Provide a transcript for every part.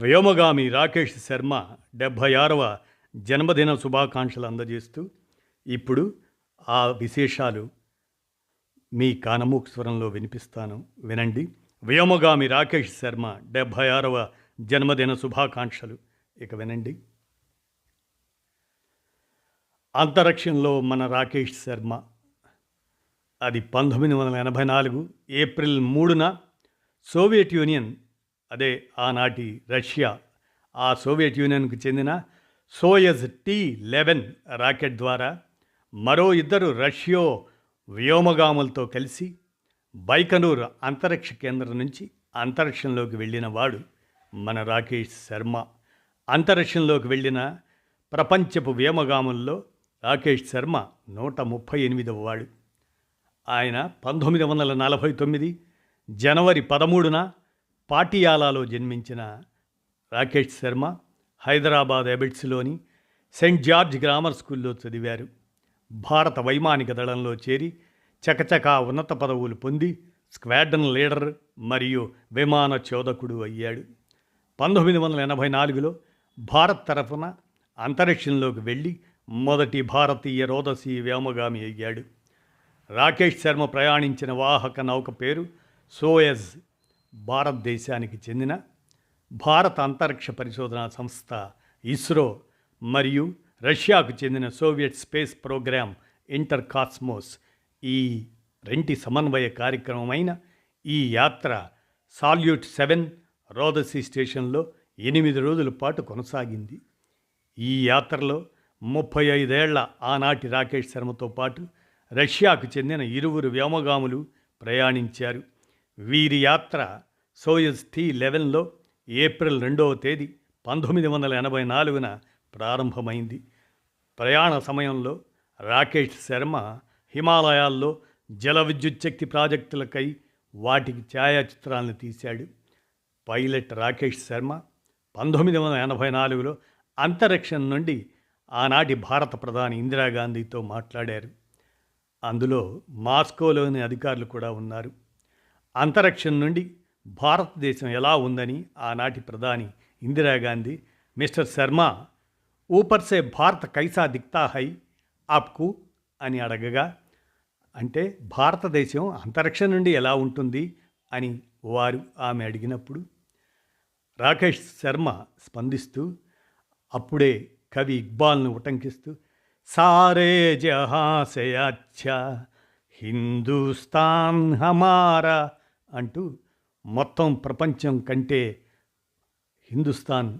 వ్యోమగామి రాకేష్ శర్మ డెబ్భై ఆరవ జన్మదిన శుభాకాంక్షలు అందజేస్తూ ఇప్పుడు ఆ విశేషాలు మీ కానమూక్ స్వరంలో వినిపిస్తాను. వినండి. వ్యోమగామి రాకేష్ శర్మ డెబ్భై ఆరవ జన్మదిన శుభాకాంక్షలు. ఇక వినండి. అంతరిక్షంలో మన రాకేష్ శర్మ. అది పంతొమ్మిది వందల ఎనభై నాలుగు ఏప్రిల్ మూడున సోవియట్ యూనియన్ అదే ఆనాటి రష్యా ఆ సోవియట్ యూనియన్కు చెందిన సోయజ్ టీ లెవెన్ రాకెట్ ద్వారా మరో ఇద్దరు రష్యో వ్యోమగాములతో కలిసి బైకనూర్ అంతరిక్ష కేంద్రం నుంచి అంతరిక్షంలోకి వెళ్ళిన వాడు మన రాకేష్ శర్మ. అంతరిక్షంలోకి వెళ్ళిన ప్రపంచపు వ్యోమగాముల్లో రాకేష్ శర్మ నూట ముప్పై ఎనిమిదవ వాడు. ఆయన పంతొమ్మిది వందల నలభై తొమ్మిది జనవరి పదమూడున పాటియాలాలో జన్మించిన రాకేష్ శర్మ హైదరాబాద్ ఎబిట్స్లోని సెయింట్ జార్జ్ గ్రామర్ స్కూల్లో చదివారు. భారత వైమానిక దళంలో చేరి చకచకా ఉన్నత పదవులు పొంది స్క్వాడ్రన్ లీడర్ మరియు విమాన చోదకుడు అయ్యాడు. పంతొమ్మిది వందల ఎనభై నాలుగులో భారత్ తరఫున అంతరిక్షంలోకి వెళ్ళి మొదటి భారతీయ రోదసీ వ్యోమగామి అయ్యాడు. రాకేష్ శర్మ ప్రయాణించిన వాహక నౌక పేరు సోయజ్ భారతదేశానికి చెందిన భారత అంతరిక్ష పరిశోధనా సంస్థ ఇస్రో మరియు రష్యాకు చెందిన Soviet space programme Intercosmos ఈ రెంటి సమన్వయ కార్యక్రమమైన ఈ యాత్ర సాల్యూట్ సెవెన్ రోదసీ స్టేషన్లో ఎనిమిది రోజుల పాటు కొనసాగింది. ఈ యాత్రలో ముప్పై ఐదేళ్ళ ఆనాటి రాకేష్ శర్మతో పాటు రష్యాకు చెందిన ఇరువురు వ్యోమగాములు ప్రయాణించారు. వీరి యాత్ర సోయజ్ టీ లెవెన్లో ఏప్రిల్ రెండవ తేదీ పంతొమ్మిది వందల ఎనభై నాలుగున ప్రారంభమైంది. ప్రయాణ సమయంలో రాకేష్ శర్మ హిమాలయాల్లో జల విద్యుత్ఛక్తి ప్రాజెక్టులకై వాటికి ఛాయాచిత్రాలను తీశాడు. పైలట్ రాకేష్ శర్మ పంతొమ్మిది వందల ఎనభై నాలుగులో అంతరిక్షం నుండి ఆనాటి భారత ప్రధాని ఇందిరాగాంధీతో మాట్లాడారు. అందులో మాస్కోలోని అధికారులు కూడా ఉన్నారు. అంతరిక్షం నుండి భారతదేశం ఎలా ఉందని ఆనాటి ప్రధాని ఇందిరాగాంధీ మిస్టర్ శర్మ ఊపర్సే భారత భారత్ కైసా దిక్తా హై ఆప్కు అని అడగగా అంటే భారతదేశం అంతరిక్ష నుండి ఎలా ఉంటుంది అని వారు ఆమె అడిగినప్పుడు రాకేష్ శర్మ స్పందిస్తూ అప్పుడే కవి ఇక్బాల్ను ఉటంకిస్తూ సారే జహాసే అచ్చా హిందూస్తాన్ హమారా అంటూ మొత్తం ప్రపంచం కంటే హిందుస్థాన్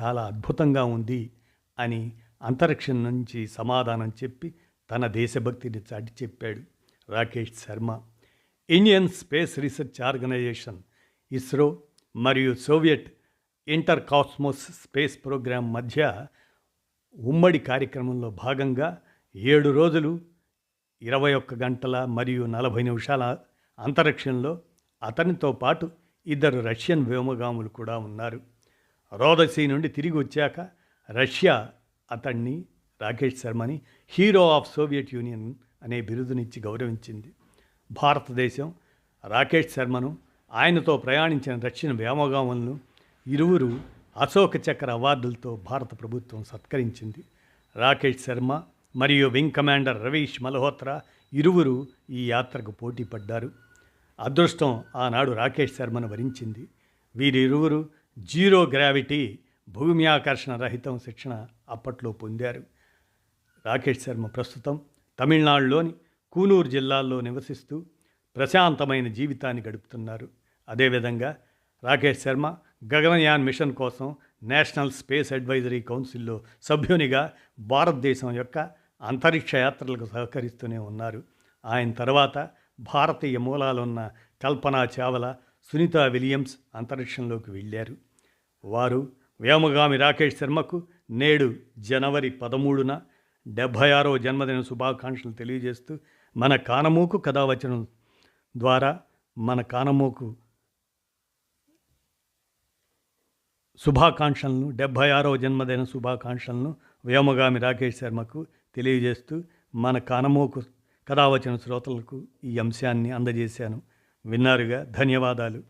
చాలా అద్భుతంగా ఉంది అని అంతరిక్షం నుంచి సమాధానం చెప్పి తన దేశభక్తిని చాటి చెప్పాడు Rakesh Sharma. Indian space research organisation ISRO మరియు Soviet Intercosmos space programme మధ్య ఉమ్మడి కార్యక్రమంలో భాగంగా ఏడు రోజులు ఇరవై ఒక్క గంటల మరియు నలభై నిమిషాల అంతరిక్షంలో అతనితో పాటు ఇద్దరు రష్యన్ వ్యోమగాములు కూడా ఉన్నారు. రోదసీ నుండి తిరిగి వచ్చాక రష్యా అతన్ని రాకేష్ శర్మని హీరో ఆఫ్ సోవియట్ యూనియన్ అనే బిరుదునిచ్చి గౌరవించింది. భారతదేశం రాకేష్ శర్మను ఆయనతో ప్రయాణించిన రష్యన్ వ్యోమగాములను ఇరువురు అశోక చక్ర అవార్డులతో భారత ప్రభుత్వం సత్కరించింది. రాకేష్ శర్మ మరియు వింగ్ కమాండర్ రవీష్ మల్హోత్రా ఇరువురు ఈ యాత్రకు పోటీ పడ్డారు అదృష్టం ఆనాడు రాకేష్ శర్మను వరించింది. వీరిరువురు జీరో గ్రావిటీ భూమి ఆకర్షణ రహితం శిక్షణ అప్పట్లో పొందారు. రాకేష్ శర్మ ప్రస్తుతం తమిళనాడులోని కూనూరు జిల్లాల్లో నివసిస్తూ ప్రశాంతమైన జీవితాన్ని గడుపుతున్నారు. అదేవిధంగా రాకేష్ శర్మ గగనయాన్ మిషన్ కోసం నేషనల్ స్పేస్ అడ్వైజరీ కౌన్సిల్లో సభ్యునిగా భారతదేశం యొక్క అంతరిక్ష యాత్రలకు సహకరిస్తూనే ఉన్నారు. ఆయన తర్వాత భారతీయ మూలాలున్న కల్పనా చావల సునీత విలియమ్స్ అంతరిక్షంలోకి వెళ్ళారు. వారు వ్యోమగామి రాకేష్ శర్మకు నేడు జనవరి పదమూడున డెబ్భై ఆరో జన్మదిన శుభాకాంక్షలు తెలియజేస్తూ మన కానమూకు కథావచనం ద్వారా మన కానమూకు శుభాకాంక్షలను డెబ్భై ఆరో జన్మదిన శుభాకాంక్షలను వ్యోమగామి రాకేష్ శర్మకు తెలియజేస్తూ మన కానమోకు కథావచన శ్రోతలకు ఈ అంశాన్ని అందజేశాను. విన్నారుగా ధన్యవాదాలు.